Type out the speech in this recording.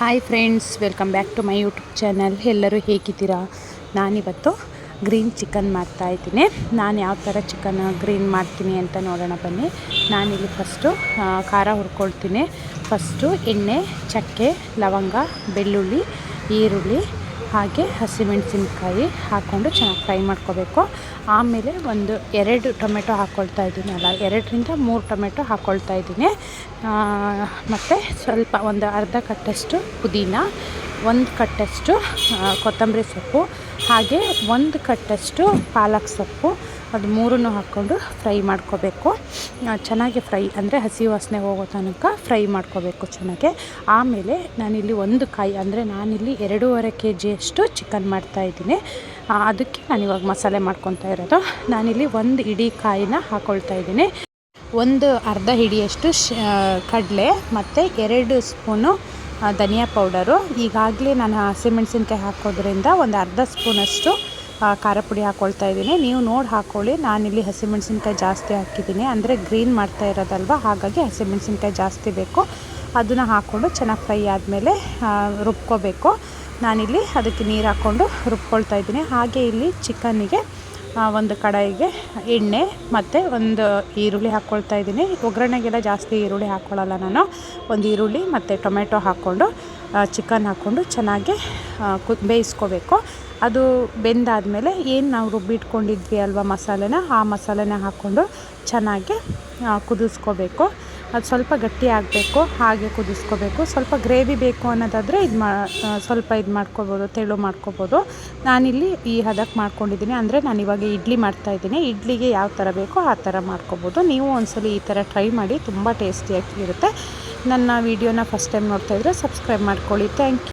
Hi friends welcome back to my YouTube channel ಎಲ್ಲರೂ ಹೇಗಿದ್ದೀರಾ? ನಾನಿವತ್ತು ಗ್ರೀನ್ ಚಿಕನ್ ಮಾಡ್ತಾ ಇದ್ದೀನಿ. ನಾನು ಯಾವ ಥರ ಚಿಕನ್ ಗ್ರೀನ್ ಮಾಡ್ತೀನಿ ಅಂತ ನೋಡೋಣ ಬನ್ನಿ. ನಾನಿಲ್ಲಿ ಫಸ್ಟು ಖಾರ ಹುರ್ಕೊಳ್ತೀನಿ. ಫಸ್ಟು ಎಣ್ಣೆ, ಚಕ್ಕೆ, ಲವಂಗ, ಬೆಳ್ಳುಳ್ಳಿ, ಈರುಳ್ಳಿ ಹಾಗೆ ಹಸಿಮೆಣಸಿನ್ಕಾಯಿ ಹಾಕ್ಕೊಂಡು ಚೆನ್ನಾಗಿ ಫ್ರೈ ಮಾಡ್ಕೋಬೇಕು. ಆಮೇಲೆ ಒಂದು ಎರಡು ಟೊಮೆಟೊ ಹಾಕ್ಕೊಳ್ತಾ ಇದ್ದೀನಲ್ಲ ಎರಡರಿಂದ ಮೂರು ಟೊಮೆಟೊ ಹಾಕ್ಕೊಳ್ತಾ ಇದ್ದೀನಿ. ಮತ್ತು ಸ್ವಲ್ಪ ಒಂದು ಅರ್ಧ ಕಟ್ಟಷ್ಟು ಪುದೀನ, ಒಂದು ಕಟ್ಟಷ್ಟು ಕೊತ್ತಂಬರಿ ಸೊಪ್ಪು, ಹಾಗೆ ಒಂದು ಕಟ್ಟಷ್ಟು ಪಾಲಕ್ ಸೊಪ್ಪು ಅದು ಮೂರನ್ನು ಹಾಕ್ಕೊಂಡು ಫ್ರೈ ಮಾಡ್ಕೋಬೇಕು. ಚೆನ್ನಾಗಿ ಫ್ರೈ ಅಂದರೆ ಹಸಿ ವಾಸನೆ ಹೋಗೋ ತನಕ ಫ್ರೈ ಮಾಡ್ಕೋಬೇಕು ಚೆನ್ನಾಗಿ. ಆಮೇಲೆ ನಾನಿಲ್ಲಿ ಒಂದು ಕಾಯಿ ಅಂದರೆ ನಾನಿಲ್ಲಿ ಎರಡೂವರೆ ಕೆ ಜಿಯಷ್ಟು ಚಿಕನ್ ಮಾಡ್ತಾಯಿದ್ದೀನಿ ಅದಕ್ಕೆ ನಾನಿವಾಗ ಮಸಾಲೆ ಮಾಡ್ಕೊತಾ ಇರೋದು. ನಾನಿಲ್ಲಿ ಒಂದು ಇಡೀ ಕಾಯಿನ ಹಾಕ್ಕೊಳ್ತಾ ಇದ್ದೀನಿ. ಒಂದು ಅರ್ಧ ಹಿಡಿಯಷ್ಟು ಶ ಕಡಲೆ ಮತ್ತು ಎರಡು ಸ್ಪೂನು ಧನಿಯಾ ಪೌಡರು. ಈಗಾಗಲೇ ನಾನು ಹಸಿಮೆಣಸಿನ್ಕಾಯಿ ಹಾಕೋದ್ರಿಂದ ಒಂದು ಅರ್ಧ ಸ್ಪೂನಷ್ಟು ಖಾರ ಪುಡಿ ಹಾಕ್ಕೊಳ್ತಾ ಇದ್ದೀನಿ. ನೀವು ನೋಡಿ ಹಾಕ್ಕೊಳ್ಳಿ ನಾನಿಲ್ಲಿ ಹಸಿಮೆಣಸಿನ್ಕಾಯಿ ಜಾಸ್ತಿ ಹಾಕಿದ್ದೀನಿ. ಅಂದರೆ ಗ್ರೀನ್ ಮಾಡ್ತಾ ಇರೋದಲ್ವ? ಹಾಗಾಗಿ ಹಸಿಮೆಣ್ಸಿನ್ಕಾಯಿ ಜಾಸ್ತಿ ಬೇಕು. ಅದನ್ನು ಹಾಕ್ಕೊಂಡು ಚೆನ್ನಾಗಿ ಫ್ರೈ ಆದಮೇಲೆ ರುಬ್ಕೋಬೇಕು. ನಾನಿಲ್ಲಿ ಅದಕ್ಕೆ ನೀರು ಹಾಕ್ಕೊಂಡು ರುಬ್ಕೊಳ್ತಾ ಇದ್ದೀನಿ. ಹಾಗೆ ಇಲ್ಲಿ ಚಿಕನ್ನಿಗೆ ಒಂದು ಕಡಾಯಿಗೆ ಎಣ್ಣೆ ಮತ್ತು ಒಂದು ಈರುಳ್ಳಿ ಹಾಕ್ಕೊಳ್ತಾ ಇದ್ದೀನಿ. ಒಗ್ಗರಣೆಗೆಲ್ಲ ಜಾಸ್ತಿ ಈರುಳ್ಳಿ ಹಾಕ್ಕೊಳ್ಳಲ್ಲ ನಾನು. ಒಂದು ಈರುಳ್ಳಿ ಮತ್ತು ಟೊಮೆಟೊ ಹಾಕ್ಕೊಂಡು ಚಿಕನ್ ಹಾಕ್ಕೊಂಡು ಚೆನ್ನಾಗಿ ಕು ಬೇಯಿಸ್ಕೋಬೇಕು. ಅದು ಬೆಂದಾದಮೇಲೆ ಏನು ನಾವು ರುಬ್ಬಿಟ್ಕೊಂಡಿದ್ವಿ ಅಲ್ವಾ ಮಸಾಲೆನ, ಆ ಮಸಾಲೆನ ಹಾಕ್ಕೊಂಡು ಚೆನ್ನಾಗಿ ಕುದಿಸ್ಕೋಬೇಕು. ಅದು ಸ್ವಲ್ಪ ಗಟ್ಟಿ ಆಗಬೇಕು, ಹಾಗೆ ಕುದಿಸ್ಕೋಬೇಕು. ಸ್ವಲ್ಪ ಗ್ರೇವಿ ಬೇಕು ಅನ್ನೋದಾದರೆ ಇದು ಮಾ ಸ್ವಲ್ಪ ಇದು ಮಾಡ್ಕೊಬೋದು, ತೆಳು ಮಾಡ್ಕೋಬೋದು. ನಾನಿಲ್ಲಿ ಈ ಹದಕ್ಕೆ ಮಾಡ್ಕೊಂಡಿದ್ದೀನಿ. ಅಂದರೆ ನಾನು ಇವಾಗ ಇಡ್ಲಿ ಮಾಡ್ತಾಯಿದ್ದೀನಿ. ಇಡ್ಲಿಗೆ ಯಾವ ಥರ ಬೇಕೋ ಆ ಥರ ಮಾಡ್ಕೋಬೋದು. ನೀವು ಒಂದ್ಸಲಿ ಈ ಥರ ಟ್ರೈ ಮಾಡಿ, ತುಂಬ ಟೇಸ್ಟಿಯಾಗಿ ಇರುತ್ತೆ. ನನ್ನ ವೀಡಿಯೋನ ಫಸ್ಟ್ ಟೈಮ್ ನೋಡ್ತಾಯಿದ್ರೆ ಸಬ್ಸ್ಕ್ರೈಬ್ ಮಾಡ್ಕೊಳ್ಳಿ. Thank you.